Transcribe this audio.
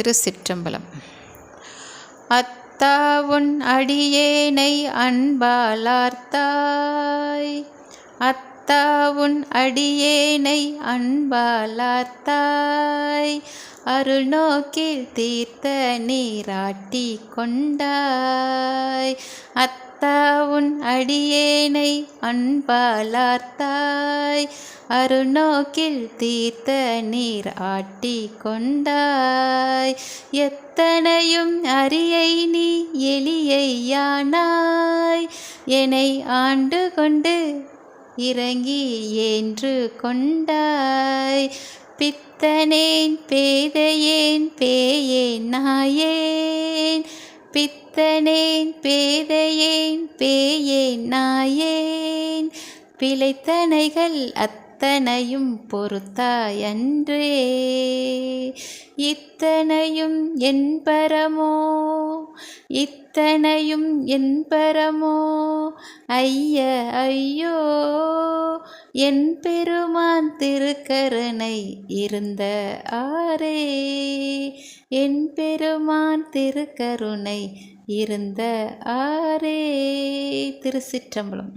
திருச்சிற்றம்பலம் அத்தா உன் அடியேனை அன்பாலார்த்தாய். அத்தாவுன் அடியேனை அன்பாலார்த்தாய். அருள் நோக்கில் தீர்த்த நீராட்டி கொண்டாய். அத் உன் அடியேனை அன்பாலார்த்தாய். அருநோக்கில் தீர்த்த நீர் ஆட்டி கொண்டாய். எத்தனையும் அரியை நீ எளியையானாய். என்னை ஆண்டு கொண்டு இறங்கி ஏன்று கொண்டாய். பித்தனேன் பேதையேன் பேயேன் நாயேன். பித்தனேன் பேதையேன் பேயேன் நாயேன். பிழைத்தனைகள் அத்தனையும் பொறுத்தாயன்றே இத்தனையும் என்பரமோ இத்தனையும் என்பரமோ ஐய ஐயோ. என் பெருமான் திருக்கருணை இருந்த ஆரே என் பெருமான் திருக்கருணை இருந்த ஆரே திருச்சிற்றம்பலம்.